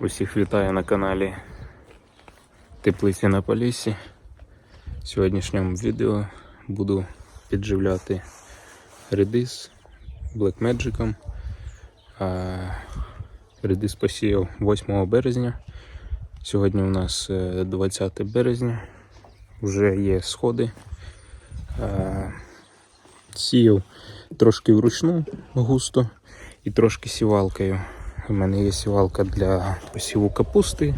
Усіх вітаю на каналі Теплиці на Поліссі. В сьогоднішньому відео буду підживляти редис Blackmagic. Редис посіяв 8 березня. Сьогодні у нас е, 20 березня. Вже є сходи. Сіяв трошки вручну густо і трошки сівалкою. У мене є сівалка для посіву капусти.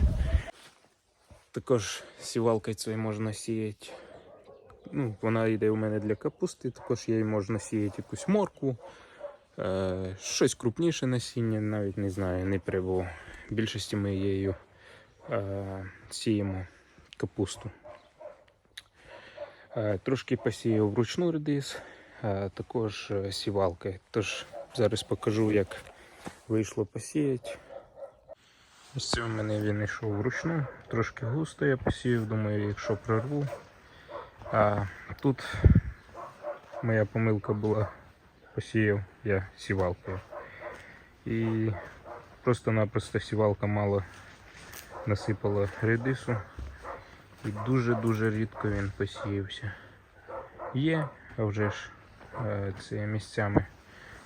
Також сівалкою цією можна сіяти. Ну, вона йде у мене для капусти, також її можна сіяти якусь моркву, е, щось крупніше насіння, навіть не знаю, не прибув. Більшості ми її е, сіємо капусту. Е, трошки посіяв вручну редис, е, також е, сівалкою. Тож зараз покажу, як вийшло посіяти. Ось це у мене він йшов вручну, трошки густо я посіяв, думаю, якщо прорву. А тут моя помилка була, посіяв я сівалкою. І просто-напросто сівалка мало насипала редису. І дуже-дуже рідко він посіявся. Є, а вже ж е, це місцями,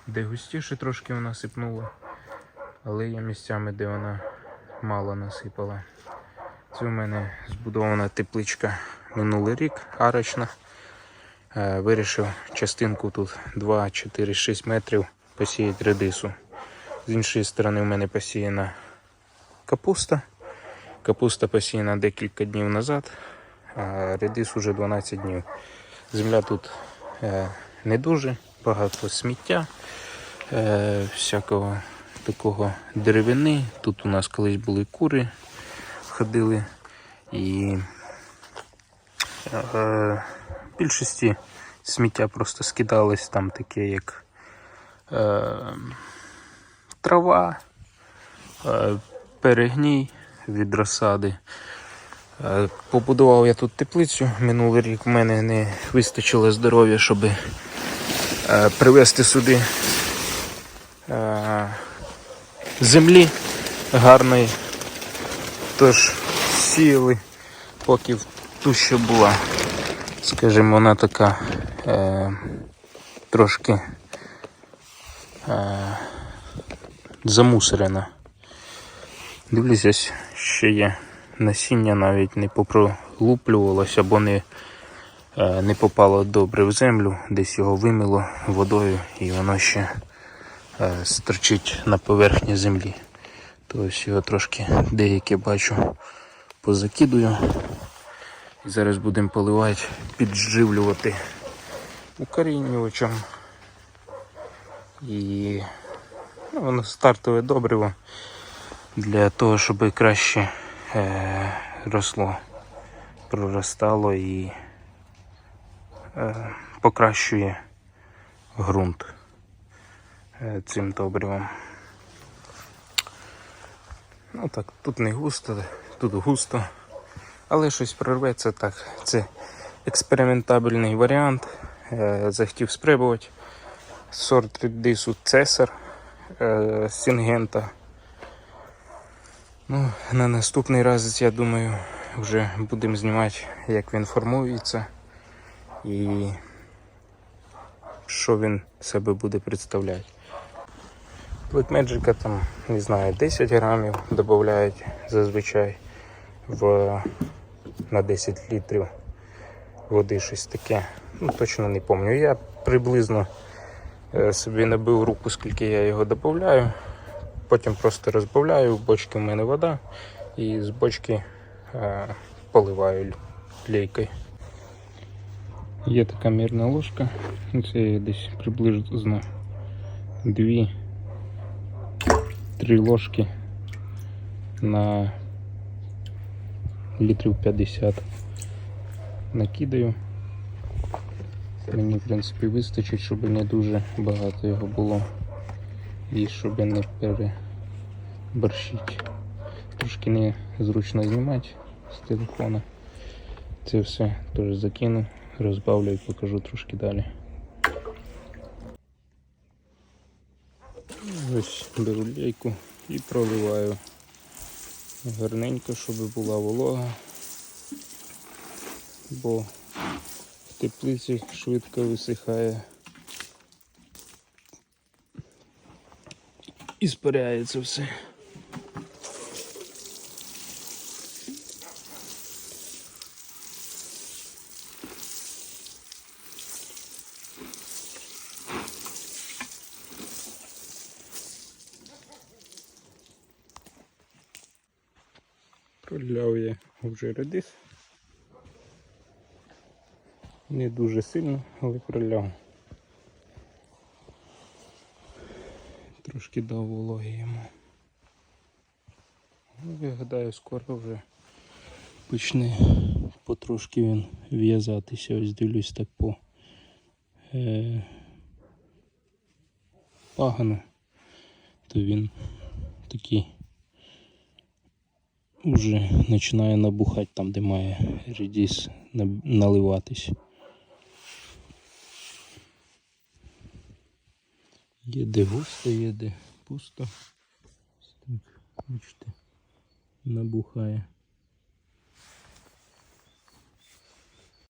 де густіше трошки вона сипнула, але є місцями, де вона мало насипала. Це у мене збудована тепличка минулий рік, арочна. Е, Вирішив частинку тут 2, 4, 6 метрів посіяти редису. З іншої сторони у мене посіяна капуста. Капуста посіяна декілька днів назад, а редис уже 12 днів. Земля тут е, не дуже, багато сміття, е, всякого такого деревини. Тут у нас колись були кури, ходили і е, в більшості сміття просто скидалось там таке, як е, трава, е, перегній від розсади. Е, Побудував я тут теплицю. Минулий рік в мене не вистачило здоров'я, щоб е, привезти сюди е, землі гарної. Тож сіяли, поки ту ще була. Скажімо, вона така е, трошки е, замусорена. Дивлюсь, ось ще є насіння, навіть не попролуплювалося, або не, е, не попало добре в землю, десь його вимило водою і воно ще е, стерчить на поверхні землі. То ось його трошки деяке бачу позакидую. І зараз будемо поливати, підживлювати укорінювачем. І ну, воно стартове добриво для того, щоб краще е, росло, проростало і е, покращує ґрунт цим добривом. Ну так, тут не густо, тут густо, але щось прорветься так. Це експериментабельний варіант. Е, захотів спробувати. Сорт редису Цесар е, Сінгента. Ну, на наступний раз, я думаю, вже будемо знімати, як він формується і що він себе буде представляти. Blackmagic там, не знаю, 10 грамів додають зазвичай в, на 10 літрів води щось таке. Ну, точно не пам'ятаю. Я приблизно е, собі набив руку, скільки я його додаю. Потім просто розбавляю, в бочки в мене вода і з бочки е, поливаю лейкою. Є така мірна ложка, це десь приблизно 2 3 ложки на літрів 50 накидаю. Мені в принципі вистачить, щоб не дуже багато його було і щоб не переборщити. Трошки незручно знімати з телефона. Це все теж закину, розбавлю і покажу трошки далі. Ось беру лейку і проливаю гарненько, щоб була волога, бо в теплиці швидко висихає. І спиряється все. Я вже редис. Не дуже сильно, але проляв. Трошки дав вологи йому. Ну, я гадаю, скоро вже почне потрошки він в'язатися. Ось дивлюсь так по е, пагану, то він такий вже починає набухати там, де має редіс наливатись. Є де густо, є де пусто. Бачите, набухає.